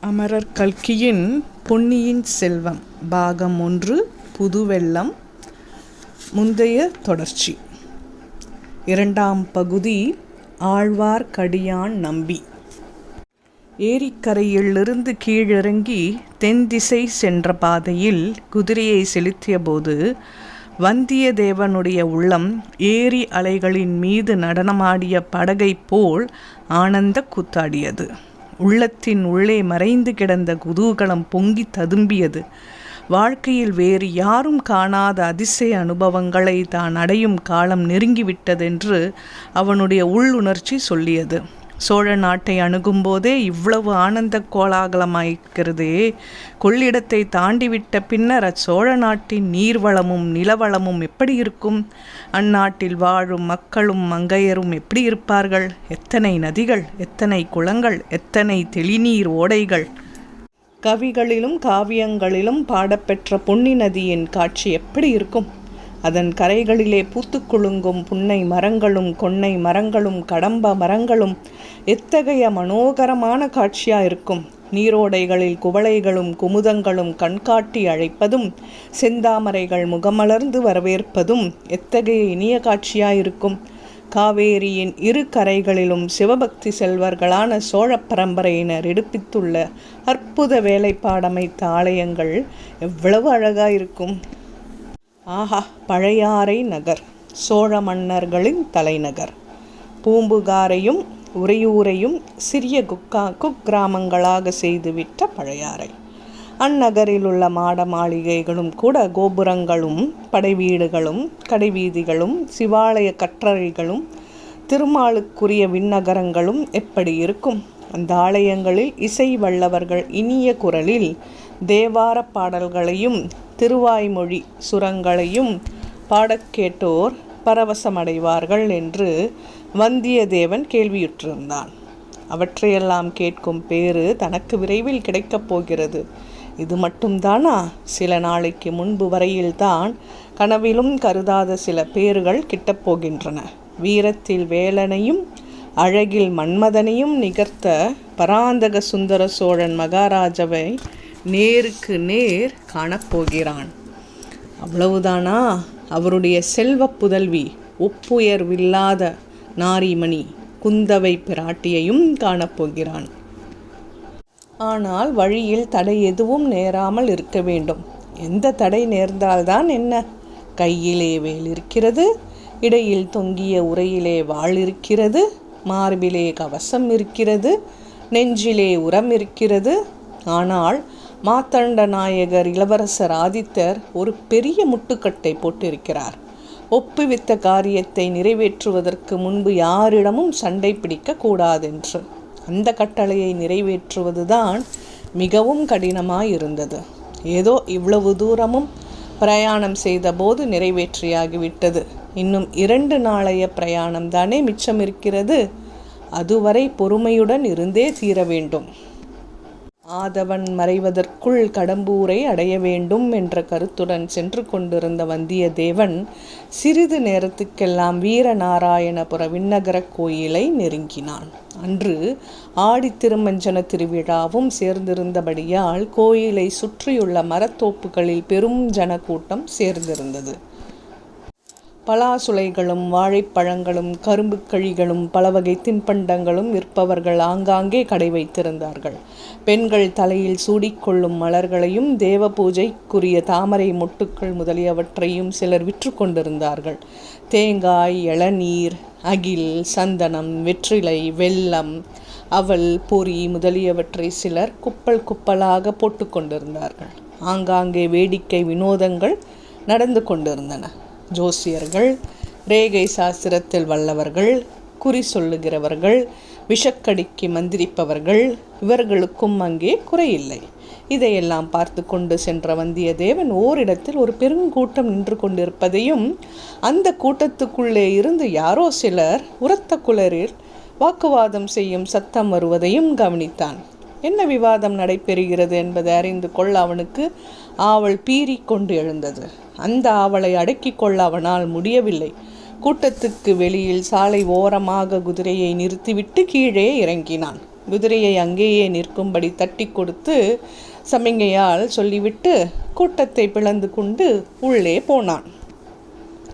அமரர் கல்கியின் பொன்னியின் செல்வம் பாகம் ஒன்று புதுவெள்ளம் முந்தைய தொடர்ச்சி. இரண்டாம் பகுதி ஆழ்வார்க்கடியான் நம்பி. ஏரிக்கரையிலிருந்து கீழிறங்கி தென் திசை சென்ற பாதையில் குதிரையை செலுத்தியபோது வந்தியத்தேவனுடைய உள்ளம் ஏரி அலைகளின் மீது நடனமாடிய படகைப் போல் ஆனந்த கூத்தாடியது. உள்ளத்தின் உள்ளே மறைந்து கிடந்த குதூகலம் பொங்கி ததும்பியது. வாழ்க்கையில் வேறு யாரும் காணாத அதிசய அனுபவங்களை தான் அடையும் காலம் நெருங்கிவிட்டதென்று அவனுடைய உள்ளுணர்ச்சி சொல்லியது. சோழ நாட்டை அணுகும்போதே இவ்வளவு ஆனந்த கோலாகலமாயிருக்கிறதே கொள்ளிடத்தை தாண்டிவிட்ட பின்னர் அச்சோழ நாட்டின் நீர்வளமும் நிலவளமும் எப்படி இருக்கும்? அந்நாட்டில் வாழும் மக்களும் மங்கையரும் எப்படி இருப்பார்கள்? எத்தனை நதிகள் எத்தனை குளங்கள் எத்தனை தெளிநீர் ஓடைகள்? கவிகளிலும் காவியங்களிலும் பாடப்பெற்ற பொன்னி நதியின் காட்சி எப்படி இருக்கும்? அதன் கரைகளிலே பூத்து குலுங்கும் புன்னை மரங்களும் கொன்னை மரங்களும் கடம்ப மரங்களும் எத்தகைய மனோகரமான காட்சியா இருக்கும் நீரோடைகளில் குவளைகளும் குமுதங்களும் கண்காட்டி அழைப்பதும் செந்தாமரைகள் முகமலர்ந்து வரவேற்பதும் எத்தகைய இனிய காட்சியாயிருக்கும். காவேரியின் இரு கரைகளிலும் சிவபக்தி செல்வர்களான சோழ பரம்பரையினர் எடுப்பித்துள்ள அற்புத வேலைப்பாடமைத்த ஆலயங்கள் எவ்வளவு அழகாயிருக்கும். ஆஹா பழையாறை நகர் சோழ மன்னர்களின் தலைநகர். பூம்புகாரையும் உறையூரையும் சிறிய குக்கா குக்கிராமங்களாக செய்துவிட்ட பழையாறை. அந்நகரில் உள்ள மாட மாளிகைகளும் கூட கோபுரங்களும் படைவீடுகளும் கடைவீதிகளும் சிவாலய கற்றறைகளும் திருமாலுக்குரிய விண்ணகரங்களும் எப்படி இருக்கும்? அந்த ஆலயங்களில் இசை வல்லவர்கள் இனிய குரலில் தேவார பாடல்களையும் திருவாய்மொழி சுரங்களையும் பாடக்கேட்டோர் பரவசமடைவார்கள் என்று வந்தியத்தேவன் கேள்வியுற்றிருந்தான். அவற்றையெல்லாம் கேட்கும் பேறு தனக்கு விரைவில் கிடைக்கப் போகிறது. இது மட்டும்தானா? சில நாளைக்கு முன்பு வரையில்தான் கனவிலும் கருதாத சில பேர்கள் கிட்டப்போகின்றன வீரத்தில் வேலனையும் அழகில் மன்மதனையும் நிகர்த்த பராந்தக சுந்தர சோழன் மகாராஜாவை நேருக்கு நேர் காணப்போகிறான். அவ்வளவுதானா? அவருடைய செல்வ புதல்வி ஒப்புயர்வில்லாத நாரிமணி குந்தவை பிராட்டியையும் காணப்போகிறான். ஆனால் வழியில் தடை எதுவும் நேராமல் இருக்க வேண்டும். எந்த தடை நேர்ந்தால்தான் என்ன? கையிலே வேல் இருக்கிறது இடையில் தொங்கிய உரையிலே வாழ் இருக்கிறது மார்பிலே கவசம் இருக்கிறது நெஞ்சிலே உரம் இருக்கிறது. ஆனால் மாத்தண்ட நாயகர் இளவரசர் ஆதித்தர் ஒரு பெரிய முட்டுக்கட்டை போட்டிருக்கிறார். ஒப்புவித்த காரியத்தை நிறைவேற்றுவதற்கு முன்பு யாரிடமும் சண்டை பிடிக்க கூடாதென்று. அந்த கட்டளையை நிறைவேற்றுவதுதான் மிகவும் கடினமாயிருந்தது. ஏதோ இவ்வளவு தூரமும் பிரயாணம் செய்தபோது நிறைவேற்றியாகிவிட்டது. இன்னும் இரண்டு நாளைய பிரயாணம் தானே மிச்சம் இருக்கிறது அதுவரை பொறுமையுடன் இருந்தே தீர வேண்டும் ஆதவன் மறைவதற்குள் கடம்பூரை அடைய வேண்டும் என்ற கருத்துடன் சென்று கொண்டிருந்த வந்தியத்தேவன் சிறிது நேரத்துக்கெல்லாம் வீரநாராயணபுர விண்ணகர கோயிலை நெருங்கினான். அன்று ஆடி திருமஞ்சன திருவிழாவும் சேர்ந்திருந்தபடியால் கோயிலை சுற்றியுள்ள மரத்தோப்புகளில் பெரும் ஜனக்கூட்டம் சேர்ந்திருந்தது. பலாசுளைகளும் வாழைப்பழங்களும் கரும்பு கழிகளும் பல வகை தின்பண்டங்களும் விற்பவர்கள் ஆங்காங்கே கடை வைத்திருந்தார்கள். பெண்கள் தலையில் சூடிக்கொள்ளும் மலர்களையும் தேவ பூஜைக்குரிய தாமரை மொட்டுக்கள் முதலியவற்றையும் சிலர் விற்று கொண்டிருந்தார்கள். தேங்காய் இளநீர் அகில் சந்தனம் வெற்றிலை வெல்லம் அவல் பொறி முதலியவற்றை சிலர் குப்பல் குப்பலாக போட்டுக்கொண்டிருந்தார்கள் ஆங்காங்கே வேடிக்கை வினோதங்கள் நடந்து கொண்டிருந்தன. ஜோசியர்கள் ரேகை சாஸ்திரத்தில் வல்லவர்கள் குறி சொல்லுகிறவர்கள் விஷக்கடிக்கு மந்திரிப்பவர்கள் இவர்களுக்கும் அங்கே குறையில்லை. இதையெல்லாம் பார்த்து கொண்டு சென்ற வந்தியத்தேவன் ஓரிடத்தில் ஒரு பெருங்கூட்டம் நின்று கொண்டிருப்பதையும் அந்த கூட்டத்துக்குள்ளே இருந்து யாரோ சிலர் உரத்த குளரில் வாக்குவாதம் செய்யும் சத்தம் வருவதையும் கவனித்தான். என்ன விவாதம் நடைபெறுகிறது என்பதை அறிந்து கொள்ள அவனுக்கு ஆவல் பீறிக்கொண்டு எழுந்தது. அந்த ஆவலை அடக்கி கொள்ள அவனால் முடியவில்லை. கூட்டத்துக்கு வெளியில் சாலை ஓரமாக குதிரையை நிறுத்திவிட்டு கீழே இறங்கினான். குதிரையை அங்கேயே நிற்கும்படி தட்டி கொடுத்து சமிங்கையால் சொல்லிவிட்டு கூட்டத்தை பிளந்து கொண்டு உள்ளே போனான்.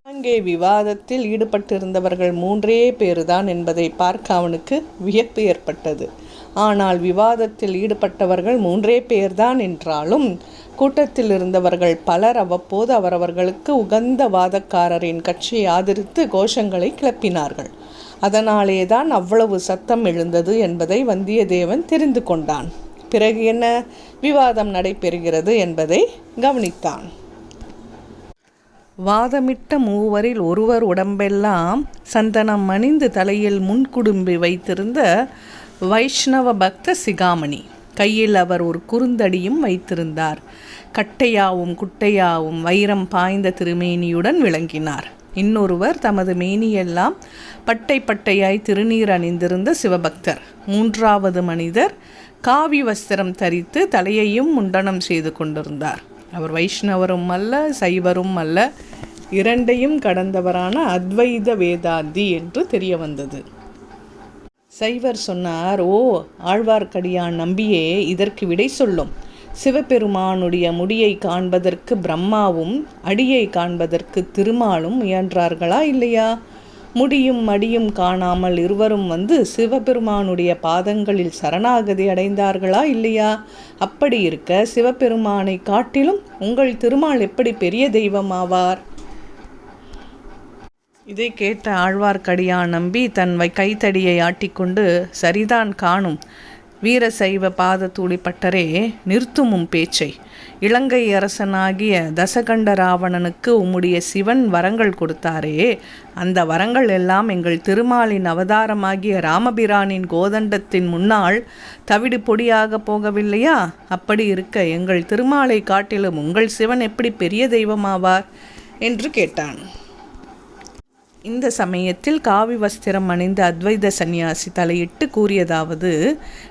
அங்கே விவாதத்தில் ஈடுபட்டிருந்தவர்கள் மூன்றே பேருதான் என்பதை பார்க்க அவனுக்கு வியப்பு ஏற்பட்டது. ஆனால் விவாதத்தில் ஈடுபட்டவர்கள் மூன்றே பேர்தான் என்றாலும் கூட்டத்தில் இருந்தவர்கள் பலர் அவ்வப்போது அவரவர்களுக்கு உகந்த வாதக்காரரின் கட்சியை ஆதரித்து கோஷங்களை கிளப்பினார்கள். அதனாலே தான் அவ்வளவு சத்தம் எழுந்தது என்பதை வந்தியத்தேவன் தெரிந்து கொண்டான். பிறகு என்ன விவாதம் நடைபெறுகிறது என்பதை கவனித்தான். வாதமிட்ட மூவரில் ஒருவர் உடம்பெல்லாம் சந்தனம் அணிந்து தலையில் முன்குடும்பி வைத்திருந்த வைஷ்ணவ பக்த சிகாமணி. கையில் அவர் ஒரு குறுந்தடியும் வைத்திருந்தார். கட்டையாவும் குட்டையாவும் வைரம் பாய்ந்த திருமேனியுடன் விளங்கினார். இன்னொருவர் தமது மேனியெல்லாம் பட்டை பட்டையாய் திருநீர் அணிந்திருந்த சிவபக்தர். மூன்றாவது மனிதர் காவி வஸ்திரம் தரித்து தலையையும் முண்டனம் செய்து கொண்டிருந்தார். அவர் வைஷ்ணவரும் அல்ல சைவரும் அல்ல இரண்டையும் கடந்தவரான அத்வைத வேதாந்தி என்று தெரிய வந்தது சைவர் சொன்னார் ஓ ஆழ்வார்க்கடியான் நம்பியே இதற்கு விடை சொல்லும். சிவபெருமானுடைய முடியை காண்பதற்கு பிரம்மாவும் அடியை காண்பதற்கு திருமாலும் முயன்றார்களா இல்லையா? முடியும் மடியும் காணாமல் இருவரும் வந்து சிவபெருமானுடைய பாதங்களில் சரணாகதி அடைந்தார்களா இல்லையா? அப்படி இருக்க சிவபெருமானை காட்டிலும் உங்கள் திருமால் எப்படி பெரிய தெய்வமாவார் இதை கேட்ட ஆழ்வார்க்கடியான் நம்பி தன் வை கைத்தடியை ஆட்டிக்கொண்டு சரிதான் காணும். வீரசைவ பாத பட்டரே நிறுத்துமும் பேச்சை. இலங்கை அரசனாகிய தசகண்ட ராவணனுக்கு உம்முடைய சிவன் வரங்கள் கொடுத்தாரே. அந்த வரங்கள் எல்லாம் எங்கள் திருமாலின் அவதாரமாகிய ராமபிரானின் கோதண்டத்தின் முன்னால் தவிடு பொடியாக போகவில்லையா? அப்படி இருக்க எங்கள் திருமாலை காட்டிலும் உங்கள் சிவன் எப்படி பெரிய தெய்வமாவார்? என்று கேட்டான். இந்த சமயத்தில் காவி வஸ்திரம் அணிந்த அத்வைத சந்நியாசி தலையிட்டு கூறியதாவது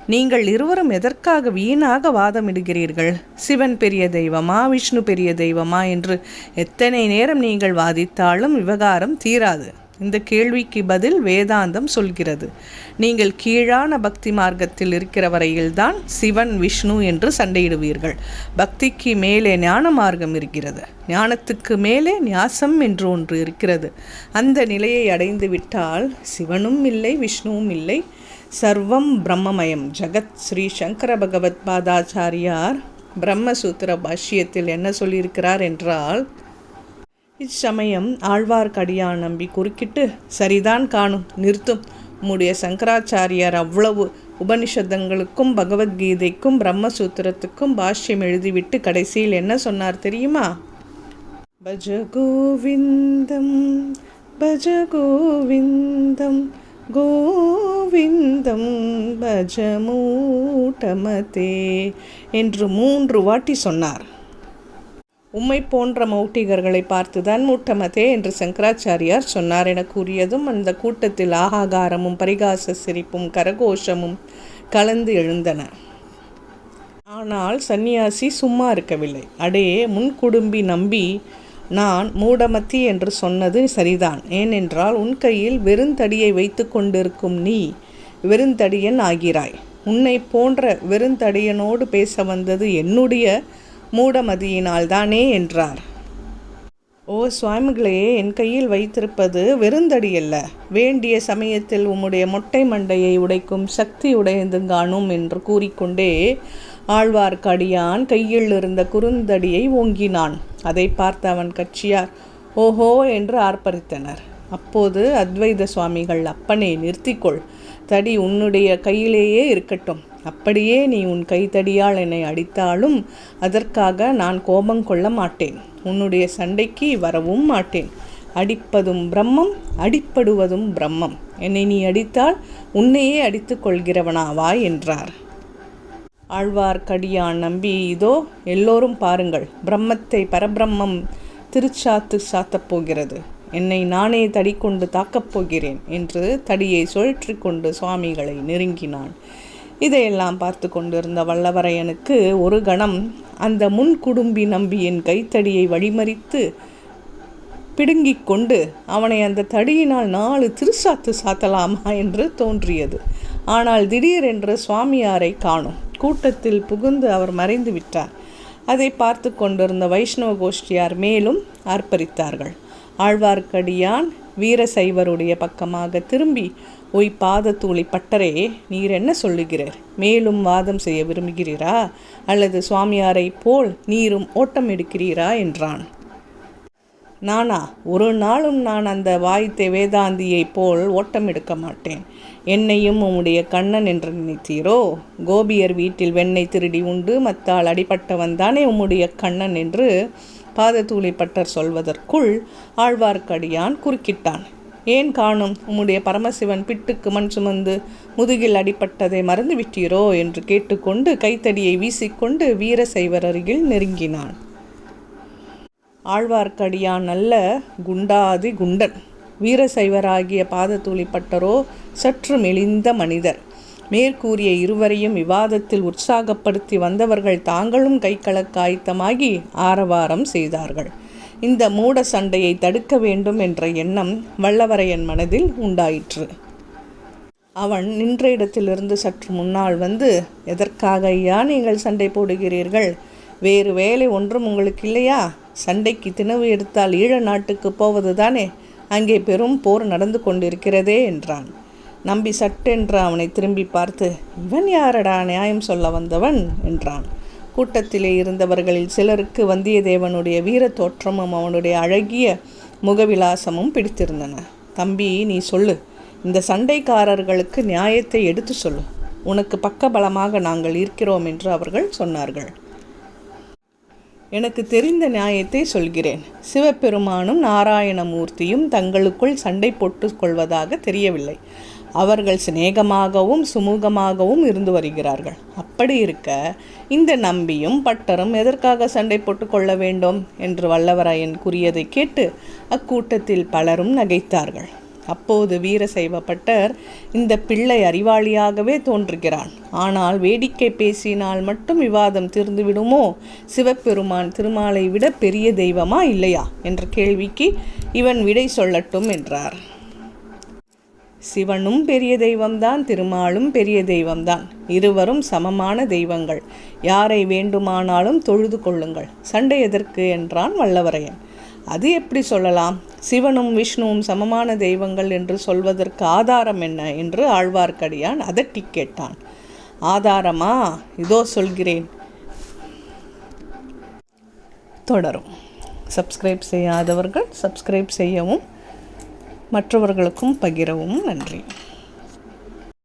நீங்கள் இருவரும் எதற்காக வீணாக வாதமிடுகிறீர்கள்? சிவன் பெரிய தெய்வமா விஷ்ணு பெரிய தெய்வமா என்று எத்தனை நேரம் நீங்கள் வாதித்தாலும் விவகாரம் தீராது. இந்த கேள்விக்கு பதில் வேதாந்தம் சொல்கிறது. நீங்கள் கீழான பக்தி மார்க்கத்தில் இருக்கிற வரையில்தான் சிவன் விஷ்ணு என்று சண்டையிடுவீர்கள். பக்திக்கு மேலே ஞான மார்க்கம் இருக்கிறது. ஞானத்துக்கு மேலே நியாசம் என்று ஒன்று இருக்கிறது. அந்த நிலையை அடைந்து விட்டால் சிவனும் இல்லை விஷ்ணுவும் இல்லை. சர்வம் பிரம்மமயம். ஜகத் ஸ்ரீ சங்கர பகவத் பாதாச்சாரியார் பிரம்மசூத்திர பாஷ்யத்தில் என்ன சொல்லியிருக்கிறார் என்றால் இச்சமயம் ஆழ்வார்க்கடியான் நம்பி குறுக்கிட்டு சரிதான் காணும் நிறுத்தும். உம்முடைய சங்கராச்சாரியார் அவ்வளவு உபனிஷதங்களுக்கும் பகவத்கீதைக்கும் பிரம்மசூத்திரத்துக்கும் பாஷ்யம் எழுதிவிட்டு கடைசியில் என்ன சொன்னார் தெரியுமா? பஜ கோவிந்தம் பஜ கோவிந்தம் கோவிந்தம் பஜ மூட்டமதே என்று மூன்று வாட்டி சொன்னார். உம்மை போன்ற மௌட்டிகர்களை பார்த்துதான் மூட்டமதே என்று சங்கராச்சாரியார் சொன்னார் என கூறியதும் அந்த கூட்டத்தில் ஆகாகாரமும் பரிகாச சிரிப்பும் கரகோஷமும் கலந்து எழுந்தன. ஆனால் சந்நியாசி சும்மா இருக்கவில்லை. அடே முன்குடும்பி நம்பி நான் மூடமத்தி என்று சொன்னது சரிதான். ஏனென்றால் உன் கையில் வெறுந்தடியை வைத்து கொண்டிருக்கும் நீ வெறுந்தடியன் ஆகிறாய். உன்னை போன்ற வெறுந்தடியனோடு பேச வந்தது என்னுடைய மூடமதியினால் தானே என்றார். ஓ சுவாமிகளே என் கையில் வைத்திருப்பது வெறுந்தடியல்ல. வேண்டிய சமயத்தில் உம்முடைய மொட்டை மண்டையை உடைக்கும் சக்தி உடையதுங்காணும் என்று கூறிக்கொண்டே ஆழ்வார்க்கடியான் கையில் இருந்த குறுந்தடியை ஓங்கினான். அதை பார்த்த அவன் கட்சியார் ஓஹோ என்று ஆர்ப்பரித்தனர். அப்போது அத்வைத சுவாமிகள் அப்பனே நிறுத்திக்கொள். தடி உன்னுடைய கையிலேயே இருக்கட்டும். அப்படியே நீ உன் கைத்தடியால் என்னை அடித்தாலும் அதற்காக நான் கோபம் கொள்ள மாட்டேன். உன்னுடைய சண்டைக்கு வரவும் மாட்டேன். அடிப்பதும் பிரம்மம் அடிப்படுவதும் பிரம்மம். என்னை நீ அடித்தால் உன்னையே அடித்து கொள்கிறவனாவா என்றார். ஆழ்வார்க்கடியான் நம்பி இதோ எல்லோரும் பாருங்கள். பிரம்மத்தை பரபிரம்மம் திருச்சாத்து சாத்தப் போகிறது. என்னை நானே தடி கொண்டு தாக்கப் போகிறேன் என்று தடியை சுழற்றி கொண்டு சுவாமிகளை நெருங்கினான். இதையெல்லாம் பார்த்து கொண்டிருந்த வல்லவரையனுக்கு ஒரு கணம் அந்த முன் குடும்பி நம்பியின் கைத்தடியை வழிமறித்து பிடுங்கிக் கொண்டு அவனை அந்த தடியினால் நாலு திருசாத்து சாத்தலாமா? என்று தோன்றியது. ஆனால் திடீரென்று சுவாமியாரை காணும். கூட்டத்தில் புகுந்து அவர் மறைந்து விட்டார். அதை பார்த்து கொண்டிருந்த வைஷ்ணவ கோஷ்டியார் மேலும் ஆர்ப்பரித்தார்கள் ஆழ்வார்க்கடியான் வீரசைவருடைய பக்கமாக திரும்பி ஒய் பாதத்தூளி பட்டரே நீர் என்ன சொல்லுகிறார்? மேலும் வாதம் செய்ய விரும்புகிறீரா? அல்லது சுவாமியாரை போல் நீரும் ஓட்டம் எடுக்கிறீரா? என்றான். நானா ஒரு நாளும் நான் அந்த வாய்த்தை வேதாந்தியைப் போல் ஓட்டம் எடுக்க மாட்டேன். என்னையும் உம்முடைய கண்ணன் என்று நினைத்தீரோ? கோபியர் வீட்டில் வெண்ணெய் திருடி உண்டு மத்தால் அடிபட்டவன் தானே உம்முடைய கண்ணன் என்று பாதத்தூளி பட்டர் சொல்வதற்குள் ஆழ்வார்க்கடியான் குறுக்கிட்டான். ஏன் காணும்? உம்முடைய பரமசிவன் பிட்டுக்கு மண் சுமந்து முதுகில் அடிப்பட்டதை மறந்து விட்டீரோ என்று கேட்டுக்கொண்டு கைத்தடியை வீசிக்கொண்டு வீரசைவர் அருகில் நெருங்கினான். ஆழ்வார்க்கடியான் நல்ல குண்டாதி குண்டன். வீரசைவராகிய பாதத்தூளிப்பட்டரோ சற்று மெலிந்த மனிதர். மேற்கூறிய இருவரையும் விவாதத்தில் உற்சாகப்படுத்தி வந்தவர்கள் தாங்களும் கைக்கலக்க ஆயத்தமாகி ஆரவாரம் செய்தார்கள். இந்த மூட சண்டையை தடுக்க வேண்டும் என்ற எண்ணம் வல்லவரையன் மனதில் உண்டாயிற்று. அவன் நின்ற இடத்திலிருந்து சற்று முன்னால் வந்து எதற்காக ஐயா நீங்கள் சண்டை போடுகிறீர்கள்? வேறு வேலை ஒன்றும் உங்களுக்கு இல்லையா? சண்டைக்கு தினவு எடுத்தால் ஈழ நாட்டுக்கு போவது தானே அங்கே பெரும் போர் நடந்து கொண்டிருக்கிறதே என்றான். நம்பி சட்டென்று அவனை திரும்பி பார்த்து இவன் யாரடா? நியாயம் சொல்ல வந்தவன் என்றான். கூட்டத்திலே இருந்தவர்களில் சிலருக்கு வந்தியத்தேவனுடைய வீர தோற்றமும் அவனுடைய அழகிய முகவிலாசமும் பிடித்திருந்தன. தம்பி நீ சொல்லு. இந்த சண்டைக்காரர்களுக்கு நியாயத்தை எடுத்து சொல்லு. உனக்கு பக்கபலமாக நாங்கள் இருக்கிறோம் என்று அவர்கள் சொன்னார்கள். எனக்கு தெரிந்த நியாயத்தை சொல்கிறேன். சிவபெருமானும் நாராயணமூர்த்தியும் தங்களுக்குள் சண்டை போட்டு கொள்வதாக தெரியவில்லை. அவர்கள் சிநேகமாகவும் சுமூகமாகவும் இருந்து வருகிறார்கள். அப்படி இருக்க இந்த நம்பியும் பட்டரும் எதற்காக சண்டை போட்டு கொள்ள வேண்டும்? என்று வல்லவராயன் கூறியதை கேட்டு அக்கூட்டத்தில் பலரும் நகைத்தார்கள். அப்போது வீரசைவ பட்டர் இந்த பிள்ளை அறிவாளியாகவே தோன்றுகிறான். ஆனால் வேடிக்கை பேசினால் மட்டும் விவாதம் தீர்ந்துவிடுமோ சிவபெருமான் திருமாலை விட பெரிய தெய்வமா இல்லையா? என்ற கேள்விக்கு இவன் விடை சொல்லட்டும் என்றார். சிவனும் பெரிய தெய்வம்தான் திருமாலும் பெரிய தெய்வம்தான். இருவரும் சமமான தெய்வங்கள். யாரை வேண்டுமானாலும் தொழுது கொள்ளுங்கள். சண்டை எதற்கு? என்றான் வல்லவரையன். அது எப்படி சொல்லலாம்? சிவனும் விஷ்ணுவும் சமமான தெய்வங்கள் என்று சொல்வதற்கு ஆதாரம் என்ன? என்று ஆழ்வார்க்கடியான் அதட்டி கேட்டான். ஆதாரமா? இதோ சொல்கிறேன். தொடரும். சப்ஸ்கிரைப் செய்யாதவர்கள் சப்ஸ்கிரைப் செய்யவும் மற்றவர்களுக்கும் பகிரவும் நன்றி.